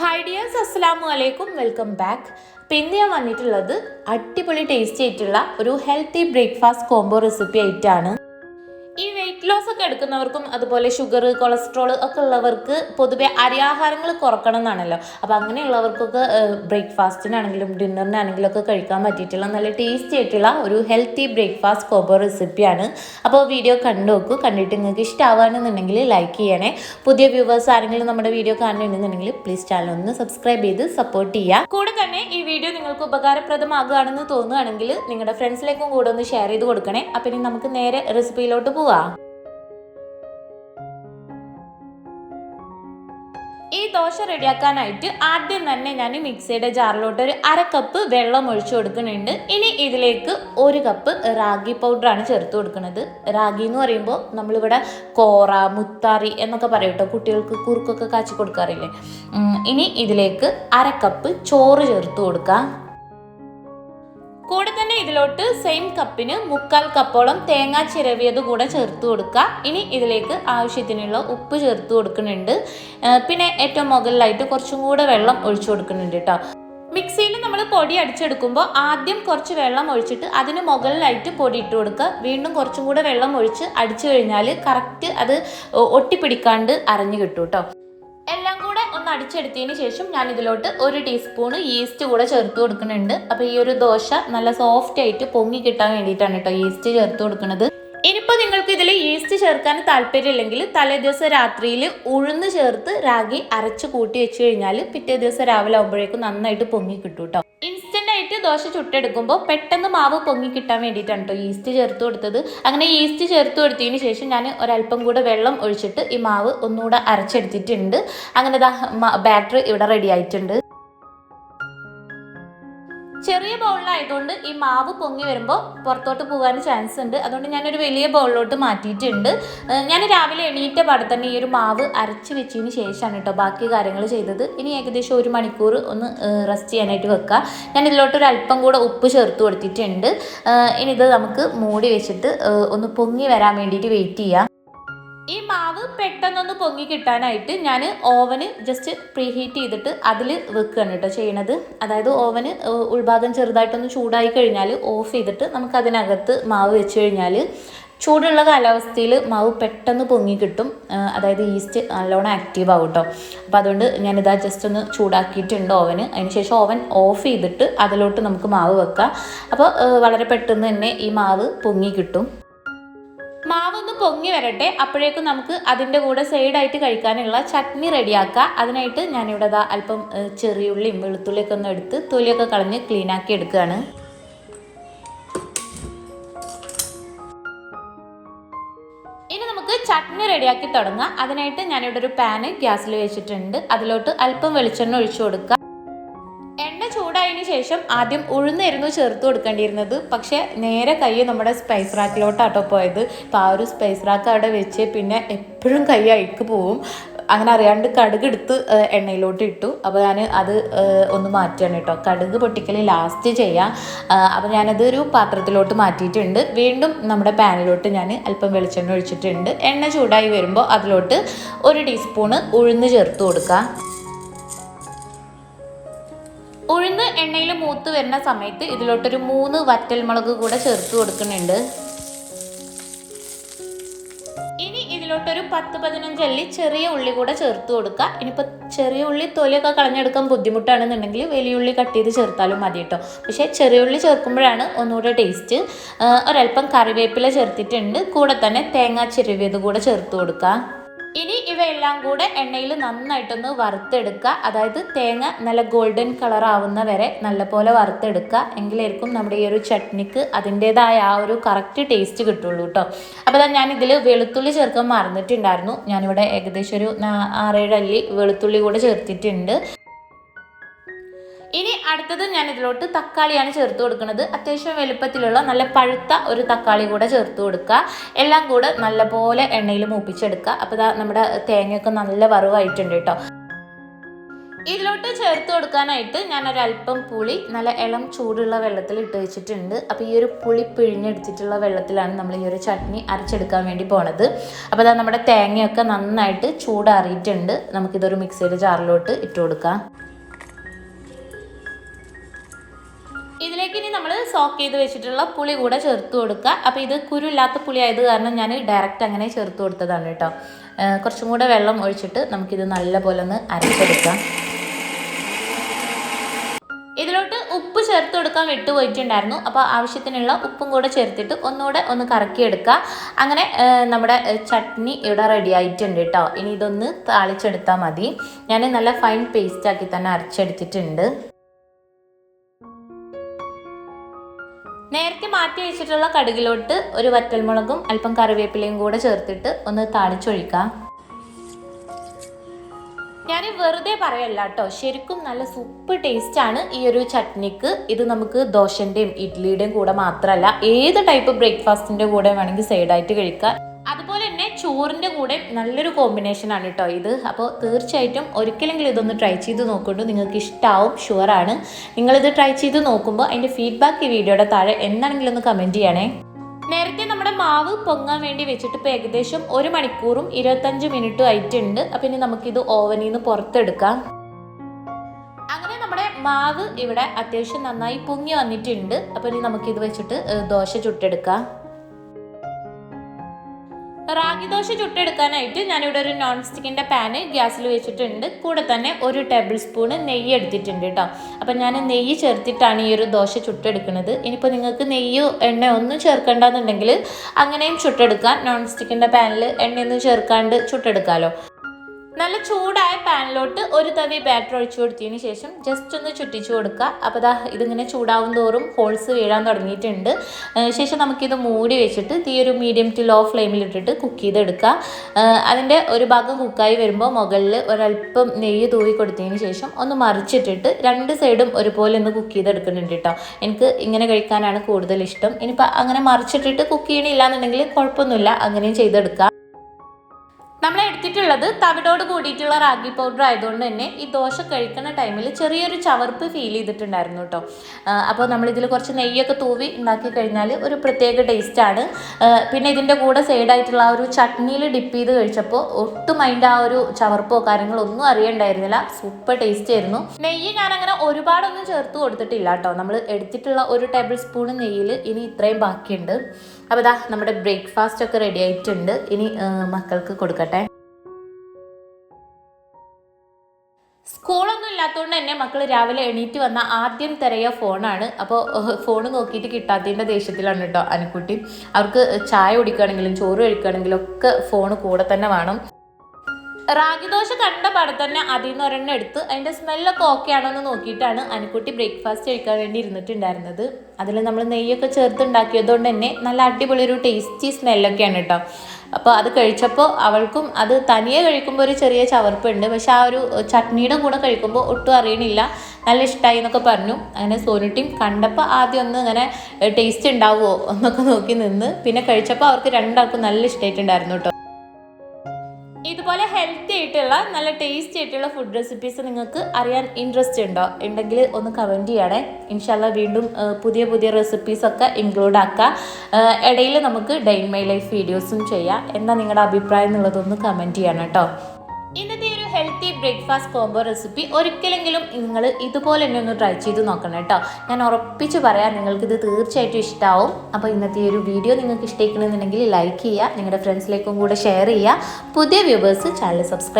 Hi dears അസ്സലാമു അലൈക്കും welcome back ഇപ്പം ഇന്ന് ഞാൻ വന്നിട്ടുള്ളത് അടിപൊളി ടേസ്റ്റി ആയിട്ടുള്ള ഒരു ഹെൽത്തി ബ്രേക്ക്ഫാസ്റ്റ് കോംബോ റെസിപ്പി ആയിട്ടാണ്. എടുക്കുന്നവർക്കും അതുപോലെ ഷുഗർ കൊളസ്ട്രോൾ ഒക്കെ ഉള്ളവർക്ക് പൊതുവെ അരിയാഹാരങ്ങൾ കുറക്കണം എന്നാണല്ലോ അപ്പോൾ അങ്ങനെയുള്ളവർക്കൊക്കെ ബ്രേക്ക്ഫാസ്റ്റിനാണെങ്കിലും ഡിന്നറിനാണെങ്കിലും ഒക്കെ കഴിക്കാൻ പറ്റിയിട്ടുള്ള നല്ല ടേസ്റ്റി ആയിട്ടുള്ള ഒരു ഹെൽത്തി ബ്രേക്ക്ഫാസ്റ്റ് കോബോ റെസിപ്പിയാണ്. അപ്പോൾ വീഡിയോ കണ്ടു നോക്കൂ. കണ്ടിട്ട് നിങ്ങൾക്ക് ഇഷ്ടമാവുകയാണെന്നുണ്ടെങ്കിൽ ലൈക്ക് ചെയ്യണേ. പുതിയ വ്യൂവേഴ്സ് ആരെങ്കിലും നമ്മുടെ വീഡിയോ കാണുന്നുണ്ടെന്നുണ്ടെങ്കിൽ പ്ലീസ് ചാനൽ ഒന്ന് സബ്സ്ക്രൈബ് ചെയ്ത് സപ്പോർട്ട് ചെയ്യുക. കൂടെ തന്നെ ഈ വീഡിയോ നിങ്ങൾക്ക് ഉപകാരപ്രദമാകുകയാണെന്ന് തോന്നുകയാണെങ്കിൽ നിങ്ങളുടെ ഫ്രണ്ട്സിലേക്കും കൂടെ ഒന്ന് ഷെയർ ചെയ്ത് കൊടുക്കണേ. അപ്പം ഇനി നമുക്ക് നേരെ റെസിപ്പിയിലോട്ട് പോവാം. ദോശ റെഡിയാക്കാനായിട്ട് ആദ്യം തന്നെ ഞാൻ മിക്സിയുടെ ജാറിലോട്ട് ഒരു അര കപ്പ് വെള്ളം ഒഴിച്ചു കൊടുക്കുന്നുണ്ട്. ഇനി ഇതിലേക്ക് ഒരു കപ്പ് റാഗി പൗഡറാണ് ചേർത്ത് കൊടുക്കുന്നത്. റാഗി എന്ന് പറയുമ്പോൾ നമ്മളിവിടെ കോറ മുത്താറി എന്നൊക്കെ പറയും കേട്ടോ. കുട്ടികൾക്ക് കുറുക്കൊക്കെ കാച്ചി കൊടുക്കാറില്ലേ? ഇനി ഇതിലേക്ക് അര കപ്പ് ചോറ് ചേർത്ത് കൊടുക്കാം. കൂടെ തന്നെ ഇതിലോട്ട് സെയിം കപ്പിന് മുക്കാൽ കപ്പോളം തേങ്ങ ചിരവിയത് കൂടെ ചേർത്ത് കൊടുക്കുക. ഇനി ഇതിലേക്ക് ആവശ്യത്തിനുള്ള ഉപ്പ് ചേർത്ത് കൊടുക്കുന്നുണ്ട്. പിന്നെ ഏറ്റവും മുകളിലായിട്ട് കുറച്ചും കൂടെ വെള്ളം ഒഴിച്ചു കൊടുക്കുന്നുണ്ട് കേട്ടോ മിക്സിയിൽ നമ്മൾ പൊടി അടിച്ചെടുക്കുമ്പോൾ ആദ്യം കുറച്ച് വെള്ളം ഒഴിച്ചിട്ട് അതിന് മുകളിലായിട്ട് പൊടി ഇട്ട് കൊടുക്കുക. വീണ്ടും കുറച്ചും കൂടെ വെള്ളം ഒഴിച്ച് അടിച്ചു കഴിഞ്ഞാൽ കറക്റ്റ് അത് ഒട്ടിപ്പിടിക്കാണ്ട് അരഞ്ഞു കിട്ടും കേട്ടോ അടിച്ചെടുത്തതിന് ശേഷം ഞാൻ ഇതിലോട്ട് ഒരു ടീസ്പൂണ് ഈസ്റ്റ് കൂടെ ചേർത്ത് കൊടുക്കുന്നുണ്ട്. അപ്പോൾ ഈ ഒരു ദോശ നല്ല സോഫ്റ്റ് ആയിട്ട് പൊങ്ങി കിട്ടാൻ വേണ്ടിയിട്ടാണ് കേട്ടോ ഈസ്റ്റ് ചേർത്ത് കൊടുക്കുന്നത്. ഇനിയിപ്പോൾ നിങ്ങൾക്ക് ഇതിൽ ഈസ്റ്റ് ചേർക്കാൻ താല്പര്യമില്ലെങ്കിൽ തലേ ദിവസം രാത്രിയിൽ ഉഴുന്ന് ചേർത്ത് റാഗി അരച്ച് കൂട്ടി വെച്ച് കഴിഞ്ഞാൽ പിറ്റേ ദിവസം രാവിലെ ആകുമ്പോഴേക്കും നന്നായിട്ട് പൊങ്ങി കിട്ടും കേട്ടോ ദോശ ചുട്ടെടുക്കുമ്പോൾ പെട്ടെന്ന് മാവ് പൊങ്ങി കിട്ടാൻ വേണ്ടിയിട്ടാണ് കേട്ടോ ഈസ്റ്റ് ചേർത്ത് കൊടുത്തത്. അങ്ങനെ ഈസ്റ്റ് ചേർത്ത് കൊടുത്തതിന് ശേഷം ഞാൻ ഒരല്പം കൂടെ വെള്ളം ഒഴിച്ചിട്ട് ഈ മാവ് ഒന്നുകൂടെ അരച്ചെടുത്തിട്ടുണ്ട്. അങ്ങനെ ബാറ്റർ ഇവിടെ റെഡി ആയിട്ടുണ്ട്. ചെറിയ ബൗളിലായതുകൊണ്ട് ഈ മാവ് പൊങ്ങി വരുമ്പോൾ പുറത്തോട്ട് പോകാൻ ചാൻസ് ഉണ്ട്. അതുകൊണ്ട് ഞാനൊരു വലിയ ബൗളിലോട്ട് മാറ്റിയിട്ടുണ്ട്. ഞാൻ രാവിലെ എണീറ്റ പാടെ തന്നെ ഈ ഒരു മാവ് അരച്ച് വെച്ചതിന് ശേഷമാണ് കേട്ടോ ബാക്കി കാര്യങ്ങൾ ചെയ്തത്. ഇനി ഏകദേശം ഒരു മണിക്കൂർ ഒന്ന് റെസ്റ്റ് ചെയ്യാനായിട്ട് വെക്കുക ഞാൻ ഇതിലോട്ട് ഒരു അല്പം കൂടെ ഉപ്പ് ചേർത്ത് കൊടുത്തിട്ടുണ്ട്. ഇനി ഇത് നമുക്ക് മൂടി വെച്ചിട്ട് ഒന്ന് പൊങ്ങി വരാൻ വേണ്ടിയിട്ട് വെയിറ്റ് ചെയ്യാം. ഈ മാവ് പെട്ടെന്നൊന്ന് പൊങ്ങി കിട്ടാനായിട്ട് ഞാൻ ഓവന് ജസ്റ്റ് പ്രീഹീറ്റ് ചെയ്തിട്ട് അതിൽ വെക്കുകയാണ് കേട്ടോ ചെയ്യണത്. അതായത് ഓവന് ഉൾഭാഗം ചെറുതായിട്ടൊന്ന് ചൂടായി കഴിഞ്ഞാൽ ഓഫ് ചെയ്തിട്ട് നമുക്ക് അതിനകത്ത് മാവ് വെച്ച് കഴിഞ്ഞാൽ ചൂടുള്ള കാലാവസ്ഥയിൽ മാവ് പെട്ടെന്ന് പൊങ്ങി കിട്ടും. അതായത് ഈസ്റ്റ് നല്ലോണം ആക്റ്റീവ് ആവും കേട്ടോ അപ്പോൾ അതുകൊണ്ട് ഞാനിതാ ജസ്റ്റ് ഒന്ന് ചൂടാക്കിയിട്ടുണ്ട് ഓവന്. അതിനുശേഷം ഓവൻ ഓഫ് ചെയ്തിട്ട് അതിലോട്ട് നമുക്ക് മാവ് വെക്കാം. അപ്പോൾ വളരെ പെട്ടെന്ന് തന്നെ ഈ മാവ് പൊങ്ങി കിട്ടും. പൊങ്ങി വരട്ടെ. അപ്പോഴേക്കും നമുക്ക് അതിന്റെ കൂടെ സൈഡായിട്ട് കഴിക്കാനുള്ള ചട്നി റെഡിയാക്കാം. അതിനായിട്ട് ഞാനിവിടെ ദാ അല്പം ചെറിയ ചെറിയുള്ളിയും വെളുത്തുള്ളിയൊക്കെ ഒന്ന് എടുത്ത് തൊലിയൊക്കെ കളഞ്ഞ് ക്ലീനാക്കി എടുക്കുകയാണ്. ഇനി നമുക്ക് ചട്നി റെഡിയാക്കി തുടങ്ങാം. അതിനായിട്ട് ഞാനിവിടെ ഒരു പാന് ഗ്യാസിൽ വെച്ചിട്ടുണ്ട്. അതിലോട്ട് അല്പം വെളിച്ചെണ്ണ ഒഴിച്ചു ചൂടായതിനു ശേഷം ആദ്യം ഉഴുന്നായിരുന്നു ചേർത്ത് കൊടുക്കേണ്ടിയിരുന്നത്. പക്ഷേ നേരെ കൈ നമ്മുടെ സ്പൈസ് റാക്കിലോട്ടാട്ടോ പോയത്. അപ്പോൾ ആ ഒരു സ്പൈസ് റാക്ക് അവിടെ വെച്ച് പിന്നെ എപ്പോഴും കൈ അയക്ക് പോവും. അങ്ങനെ അറിയാണ്ട് കടുക് എടുത്ത് എണ്ണയിലോട്ട് ഇട്ടു. അപ്പോൾ ഞാൻ അത് ഒന്ന് മാറ്റുകയാണ് കേട്ടോ. കടുക് പൊട്ടിക്കൽ ലാസ്റ്റ് ചെയ്യാം. അപ്പോൾ ഞാനത് ഒരു പാത്രത്തിലോട്ട് മാറ്റിയിട്ടുണ്ട്. വീണ്ടും നമ്മുടെ പാനിലോട്ട് ഞാൻ അല്പം വെളിച്ചെണ്ണ ഒഴിച്ചിട്ടുണ്ട്. എണ്ണ ചൂടായി വരുമ്പോൾ അതിലോട്ട് ഒരു ടീസ്പൂണ് ഉഴുന്ന് ചേർത്ത് കൊടുക്കുക ഉഴുന്ന് എണ്ണയിൽ മൂത്ത് വരുന്ന സമയത്ത് ഇതിലോട്ടൊരു മൂന്ന് വറ്റൽമുളക് കൂടെ ചേർത്ത് കൊടുക്കുന്നുണ്ട്. ഇനി ഇതിലോട്ടൊരു പത്ത് പതിനഞ്ച് അല്ലി ചെറിയ ഉള്ളി കൂടെ ചേർത്ത് കൊടുക്കുക ഇനിയിപ്പോൾ ചെറിയ ഉള്ളി തൊലിയൊക്കെ കളഞ്ഞെടുക്കാൻ ബുദ്ധിമുട്ടാണെന്നുണ്ടെങ്കിൽ വലിയ ഉള്ളി കട്ട് ചെയ്ത് ചേർത്താലും മതി കേട്ടോ. പക്ഷേ ചെറിയ ഉള്ളി ചേർക്കുമ്പോഴാണ് ഒന്നുകൂടെ ടേസ്റ്റ്. ഒരല്പം കറിവേപ്പില ചേർത്തിട്ടുണ്ട്. കൂടെ തന്നെ തേങ്ങ ചിരവിയത് കൂടെ ചേർത്ത് കൊടുക്കുക ഇനി ഇവയെല്ലാം കൂടെ എണ്ണയിൽ നന്നായിട്ടൊന്ന് വറുത്തെടുക്കുക. അതായത് തേങ്ങ നല്ല ഗോൾഡൻ കളർ ആവുന്ന വരെ നല്ലപോലെ വറുത്തെടുക്കുക. എങ്കിലായിരിക്കും നമ്മുടെ ഈ ഒരു ചട്നിക്ക് അതിന്റേതായ ആ ഒരു കറക്റ്റ് ടേസ്റ്റ് കിട്ടുള്ളൂ കേട്ടോ അപ്പോൾ ഞാൻ ഇതിൽ വെളുത്തുള്ളി ചേർക്കാൻ മറന്നിട്ടുണ്ടായിരുന്നു. ഞാനിവിടെ ഏകദേശം ഒരു ആറേഴ് അല്ലി വെളുത്തുള്ളി കൂടെ ചേർത്തിട്ടുണ്ട്. അടുത്തത് ഞാൻ ഇതിലോട്ട് തക്കാളിയാണ് ചേർത്ത് കൊടുക്കുന്നത്. അത്യാവശ്യം വലുപ്പത്തിലുള്ള നല്ല പഴുത്ത ഒരു തക്കാളി കൂടെ ചേർത്ത് കൊടുക്കുക. എല്ലാം കൂടെ നല്ലപോലെ എണ്ണയിൽ മൂപ്പിച്ചെടുക്കുക. അപ്പോൾ നമ്മുടെ തേങ്ങയൊക്കെ നല്ല വറുവായിട്ടുണ്ട് കേട്ടോ. ഇതിലോട്ട് ചേർത്ത് കൊടുക്കാനായിട്ട് ഞാൻ അല്പം പുളി നല്ല ഇളം ചൂടുള്ള വെള്ളത്തിൽ ഇട്ട് വെച്ചിട്ടുണ്ട്. അപ്പോൾ ഈ ഒരു പുളി പിഴിഞ്ഞെടുത്തിട്ടുള്ള വെള്ളത്തിലാണ് നമ്മൾ ഈ ഒരു ചട്നി അരച്ചെടുക്കാൻ വേണ്ടി പോണത്. അപ്പോൾ അതാ നമ്മുടെ തേങ്ങയൊക്കെ നന്നായിട്ട് ചൂടാറിയിട്ടുണ്ട്. നമുക്കിതൊരു മിക്സിയുടെ ജാറിലോട്ട് ഇട്ട് കൊടുക്കാം. ഇതിലേക്ക് ഇനി നമ്മൾ സോക്ക് ചെയ്ത് വെച്ചിട്ടുള്ള പുളി കൂടെ ചേർത്ത് കൊടുക്കുക. അപ്പോൾ ഇത് കുരുല്ലാത്ത പുളി ആയത് കാരണം ഞാൻ ഡയറക്റ്റ് അങ്ങനെ ചേർത്ത് കൊടുത്തതാണ് കേട്ടോ. കുറച്ചും കൂടെ വെള്ളം ഒഴിച്ചിട്ട് നമുക്കിത് നല്ലപോലെ ഒന്ന് അരച്ചെടുക്കാം. ഇതിലോട്ട് ഉപ്പ് ചേർത്ത് കൊടുക്കാൻ വിട്ടുപോയിട്ടുണ്ടായിരുന്നു അപ്പോൾ ആവശ്യത്തിനുള്ള ഉപ്പും കൂടെ ചേർത്തിട്ട് ഒന്നുകൂടെ ഒന്ന് കറക്കിയെടുക്കുക. അങ്ങനെ നമ്മുടെ ചട്നി ഇവിടെ റെഡി ആയിട്ടുണ്ട് കേട്ടോ. ഇനി ഇതൊന്ന് താളിച്ചെടുത്താൽ മതി. ഞാൻ നല്ല ഫൈൻ പേസ്റ്റാക്കി തന്നെ അരച്ചെടുത്തിട്ടുണ്ട്. നേരത്തെ മാറ്റി വെച്ചിട്ടുള്ള കടുകിലോട്ട് ഒരു വറ്റൽമുളകും അല്പം കറിവേപ്പിലയും കൂടെ ചേർത്തിട്ട് ഒന്ന് താളിച്ചൊഴിക്കാം. ഞാൻ വെറുതെ പറയല്ല കേട്ടോ ശരിക്കും നല്ല സൂപ്പർ ആണ് ഈ ഒരു ചട്നിക്ക്. ഇത് നമുക്ക് ദോശന്റെയും ഇഡ്ഡലിയുടെയും കൂടെ മാത്രമല്ല ഏത് ടൈപ്പ് ബ്രേക്ക്ഫാസ്റ്റിന്റെ കൂടെ വേണമെങ്കിൽ സൈഡായിട്ട് കഴിക്കാം. ചോറിന്റെ കൂടെ നല്ലൊരു കോമ്പിനേഷൻ ആണ് കേട്ടോ ഇത്. അപ്പോൾ തീർച്ചയായിട്ടും ഒരിക്കലെങ്കിലും ഇതൊന്ന് ട്രൈ ചെയ്ത് നോക്കുന്നുണ്ട് നിങ്ങൾക്ക് ഇഷ്ടമാവും ഷുവറാണ് നിങ്ങളിത് ട്രൈ ചെയ്ത് നോക്കുമ്പോൾ അതിന്റെ ഫീഡ്ബാക്ക് ഈ വീഡിയോയുടെ താഴെ എന്താണെങ്കിലും ഒന്ന് കമന്റ് ചെയ്യണേ. നേരത്തെ നമ്മുടെ മാവ് പൊങ്ങാൻ വേണ്ടി വെച്ചിട്ട് ഇപ്പോൾ ഏകദേശം ഒരു മണിക്കൂറും ഇരുപത്തഞ്ച് മിനിറ്റും ആയിട്ടുണ്ട്. അപ്പം ഇനി നമുക്കിത് ഓവനിൽ നിന്ന് പുറത്തെടുക്കാം. അങ്ങനെ നമ്മുടെ മാവ് ഇവിടെ അത്യാവശ്യം നന്നായി പൊങ്ങി വന്നിട്ടുണ്ട്. അപ്പം ഇനി നമുക്കിത് വെച്ചിട്ട് ദോശ ചുട്ടെടുക്കാം. റാഗി ദോശ ചുട്ടെടുക്കാനായിട്ട് ഞാനിവിടെ ഒരു നോൺ സ്റ്റിക്കിന്റെ പാന് ഗ്യാസിൽ വെച്ചിട്ടുണ്ട്. കൂടെ തന്നെ ഒരു ടേബിൾ സ്പൂണ് നെയ്യ് എടുത്തിട്ടുണ്ട് കേട്ടോ. അപ്പം ഞാൻ നെയ്യ് ചേർത്തിട്ടാണ് ഈ ഒരു ദോശ ചുട്ടെടുക്കുന്നത്. ഇനിയിപ്പോൾ നിങ്ങൾക്ക് നെയ്യോ എണ്ണ ഒന്നും ചേർക്കേണ്ടെന്നുണ്ടെങ്കിൽ അങ്ങനെയും ചുട്ടെടുക്കാം. നോൺ സ്റ്റിക്കിന്റെ പാനിൽ എണ്ണയൊന്നും ചേർക്കാണ്ട് ചുട്ടെടുക്കാമല്ലോ നല്ല ചൂടായ പാനിലോട്ട് ഒരു തവി ബാറ്റർ ഒഴിച്ചു കൊടുത്തതിന് ശേഷം ജസ്റ്റ് ഒന്ന് ചുറ്റിച്ചു കൊടുക്കുക. അപ്പോൾ ദാ ഇതിങ്ങനെ ചൂടാവും തോറും ഹോൾസ് വീഴാൻ തുടങ്ങിയിട്ടുണ്ട്. ശേഷം നമുക്കിത് മൂടി വെച്ചിട്ട് തീ ഒരു മീഡിയം ടു ലോ ഫ്ലെയിമിൽ ഇട്ടിട്ട് കുക്ക് ചെയ്തെടുക്കുക. അതിന്റെ ഒരു ഭാഗം കുക്കായി വരുമ്പോൾ മുകളിൽ ഒരല്പം നെയ്യ് തൂവി കൊടുത്തതിന് ശേഷം ഒന്ന് മറിച്ചിട്ടിട്ട് രണ്ട് സൈഡും ഒരുപോലെ ഒന്ന് കുക്ക് ചെയ്തെടുക്കുന്നുണ്ട് കേട്ടോ. എനിക്ക് ഇങ്ങനെ കഴിക്കാനാണ് കൂടുതൽ ഇഷ്ടം. ഇനിയിപ്പോൾ അങ്ങനെ മറിച്ചിട്ടിട്ട് കുക്ക് ചെയ്യണില്ല എന്നുണ്ടെങ്കിൽ കുഴപ്പമൊന്നുമില്ല. അങ്ങനെയും ചെയ്തെടുക്കാം നമ്മൾ എടുത്തിട്ടുള്ളത് തവിടോട് കൂടിയിട്ടുള്ള റാഗി പൗഡർ ആയതുകൊണ്ട് തന്നെ ഈ ദോശ കഴിക്കുന്ന ടൈമിൽ ചെറിയൊരു ചവർപ്പ് ഫീൽ ചെയ്തിട്ടുണ്ടായിരുന്നു കേട്ടോ അപ്പോൾ നമ്മളിതിൽ കുറച്ച് നെയ്യൊക്കെ തൂവി ഉണ്ടാക്കി കഴിഞ്ഞാൽ ഒരു പ്രത്യേക ടേസ്റ്റാണ് പിന്നെ ഇതിന്റെ കൂടെ സൈഡായിട്ടുള്ള ആ ഒരു ചട്നിയിൽ ഡിപ്പ് ചെയ്ത് കഴിച്ചപ്പോൾ ഒട്ടും അതിന്റെ ആ ഒരു ചവർപ്പോ കാര്യങ്ങളോ ഒന്നും അറിയണ്ടായിരുന്നില്ല. സൂപ്പർ ടേസ്റ്റ് ആയിരുന്നു. നെയ്യ് ഞാൻ അങ്ങനെ ഒരുപാടൊന്നും ചേർത്ത് കൊടുത്തിട്ടില്ല കേട്ടോ നമ്മൾ എടുത്തിട്ടുള്ള ഒരു ടേബിൾ സ്പൂൺ നെയ്യിൽ ഇനി ഇത്രയും ബാക്കിയുണ്ട്. അപ്പോൾ ഇതാ നമ്മുടെ ബ്രേക്ക്ഫാസ്റ്റ് ഒക്കെ റെഡി ആയിട്ടുണ്ട്. ഇനി മക്കൾക്ക് കൊടുക്കട്ടെ. ഇല്ലാത്തതുകൊണ്ട് തന്നെ മക്കൾ രാവിലെ എണീറ്റ് വന്ന ആദ്യം തിരയ ഫോണാണ്. അപ്പോൾ ഫോൺ നോക്കിയിട്ട് കിട്ടാത്തതിന്റെ ദേഷ്യത്തിലാണ് കേട്ടോ അനുക്കുട്ടി. അവർക്ക് ചായ കുടിക്കുകയാണെങ്കിലും ചോറ് കഴിക്കുകയാണെങ്കിലും ഒക്കെ ഫോൺ കൂടെ തന്നെ വേണം. റാഗി ദോശ കണ്ട പാടെ തന്നെ അതിൽ നിന്ന് ഒരെണ്ണം എടുത്ത് അതിന്റെ സ്മെല്ലൊക്കെ ഓക്കെ ആണോ എന്ന് നോക്കിയിട്ടാണ് അനുക്കുട്ടി ബ്രേക്ക്ഫാസ്റ്റ് കഴിക്കാൻ വേണ്ടി ഇരുന്നിട്ടുണ്ടായിരുന്നത്. അതിൽ നമ്മൾ നെയ്യൊക്കെ ചേർത്ത് ഉണ്ടാക്കിയതുകൊണ്ട് തന്നെ നല്ല അടിപൊളി ഒരു ടേസ്റ്റി സ്മെല്ലൊക്കെയാണ് കേട്ടോ. അപ്പോൾ അത് കഴിച്ചപ്പോൾ അവൾക്കും അത് തനിയെ കഴിക്കുമ്പോൾ ഒരു ചെറിയ ചവർപ്പുണ്ട്. പക്ഷെ ആ ഒരു ചട്നിയുടെ കൂടെ കഴിക്കുമ്പോൾ ഒട്ടും അറിയണില്ല. നല്ല ഇഷ്ടമായി എന്നൊക്കെ പറഞ്ഞു. അങ്ങനെ സോനുട്ടിയും കണ്ടപ്പോൾ ആദ്യം ഒന്ന് ഇങ്ങനെ ടേസ്റ്റ് ഉണ്ടാവുമോ എന്നൊക്കെ നോക്കി നിന്ന്. പിന്നെ കഴിച്ചപ്പോൾ അവർക്ക് രണ്ടാൾക്കും നല്ല ഇഷ്ടമായിട്ടുണ്ടായിരുന്നു കേട്ടോ. ഇതുപോലെ ഹെൽത്തി ആയിട്ടുള്ള നല്ല ടേസ്റ്റി ആയിട്ടുള്ള ഫുഡ് റെസിപ്പീസ് നിങ്ങൾക്ക് അറിയാൻ ഇൻട്രസ്റ്റ് ഉണ്ടോ? ഉണ്ടെങ്കിൽ ഒന്ന് കമന്റ് ചെയ്യണേ. ഇൻഷാല്ല വീണ്ടും പുതിയ പുതിയ റെസിപ്പീസൊക്കെ ഇൻക്ലൂഡ് ആക്കുക ഇടയിൽ നമുക്ക് ഡെയിൻ മൈ ലൈഫ് വീഡിയോസും ചെയ്യാം. എന്താ നിങ്ങളുടെ അഭിപ്രായം എന്നുള്ളതൊന്ന് കമന്റ് ചെയ്യണം കേട്ടോ. ഇന്നത്തെ ഹെൽത്തി ബ്രേക്ക്ഫാസ്റ്റ് കോംബോ റെസിപ്പി ഒരിക്കലെങ്കിലും നിങ്ങൾ ഇതുപോലെ തന്നെ ഒന്ന് ട്രൈ ചെയ്ത് നോക്കണം കേട്ടോ. ഞാൻ ഉറപ്പിച്ച് പറയാം നിങ്ങൾക്കിത് തീർച്ചയായിട്ടും ഇഷ്ടമാവും അപ്പോൾ ഇന്നത്തെ ഈ ഒരു വീഡിയോ നിങ്ങൾക്ക് ഇഷ്ടമാക്കണമെന്നുണ്ടെങ്കിൽ ലൈക്ക് ചെയ്യുക നിങ്ങളുടെ ഫ്രണ്ട്സിലേക്കും കൂടെ ഷെയർ ചെയ്യുക. പുതിയ വ്യൂവേഴ്സ് ചാനൽ സബ്സ്ക്രൈബ്